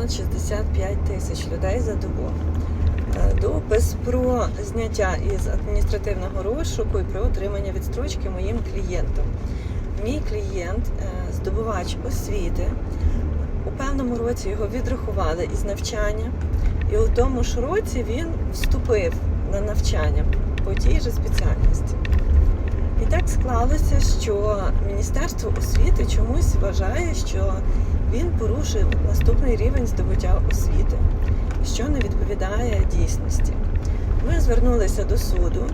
понад 65 тисяч людей за добу. Е, Допис про зняття із адміністративного розшуку і про отримання відстрочки моїм клієнтам. Мій клієнт, е, здобувач освіти, у певному році його відрахували із навчання, і у тому ж році він вступив на навчання по тій же спеціальності. Так склалося, що Міністерство освіти чомусь вважає, що він порушив наступний рівень здобуття освіти, що не відповідає дійсності. Ми звернулися до суду,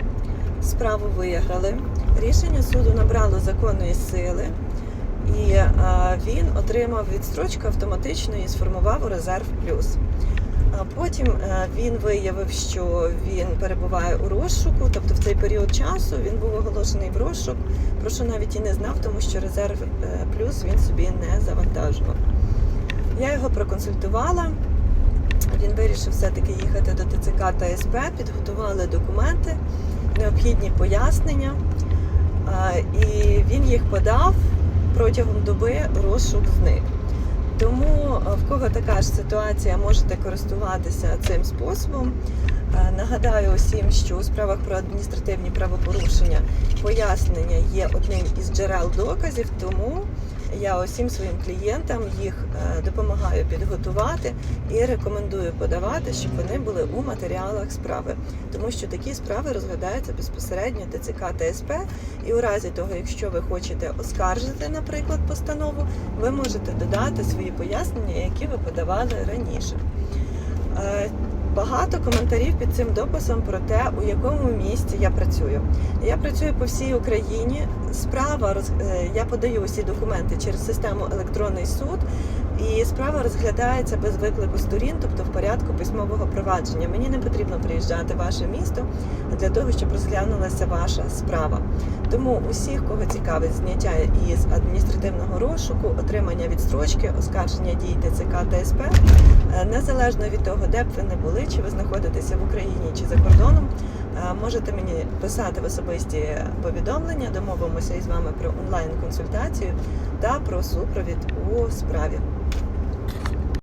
справу виграли. Рішення суду набрало законної сили, і він отримав відстрочку автоматично і сформував резерв плюс. Потім е, він виявив, що він перебуває у розшуку, тобто в цей період часу він був оголошений в розшук, про що навіть і не знав, тому що резерв е, плюс він собі не завантажував. Я його проконсультувала. Він вирішив все-таки їхати до ТЦК та СП, підготували документи, необхідні пояснення, і він їх подав протягом доби розшук зник. Тому е, в кого така ж ситуація, можете користуватися цим способом. Е, Нагадаю усім, що у справах про адміністративні правопорушення пояснення є одним із джерел доказів, тому я усім своїм клієнтам їх е, допомагаю підготувати і рекомендую подавати, щоб вони були у матеріалах справи, тому що такі справи розглядаються безпосередньо ТЦК та і у разі того, якщо ви хочете оскаржити, наприклад, постанову, ви можете додати свої пояснення, які ви подавали раніше. Багато коментарів під цим дописом про те, у якому місті я працюю. Я працюю по всій Україні. Справа е, я подаю усі документи через систему електронний суд, і справа розглядається без виклику сторін, тобто в порядку письмового провадження. Мені не потрібно приїжджати в ваше місто для того, щоб розглянулася ваша справа. Тому усіх, кого цікавить зняття із адміністративного розшуку, отримання відстрочки, оскарження дій ТЦК та е, незалежно від того, де б ви не були, чи ви знаходитеся в Україні чи за кордоном, е, можете мені писати в особисті повідомлення, домовимося із вами про онлайн-консультацію та про супровід у справі.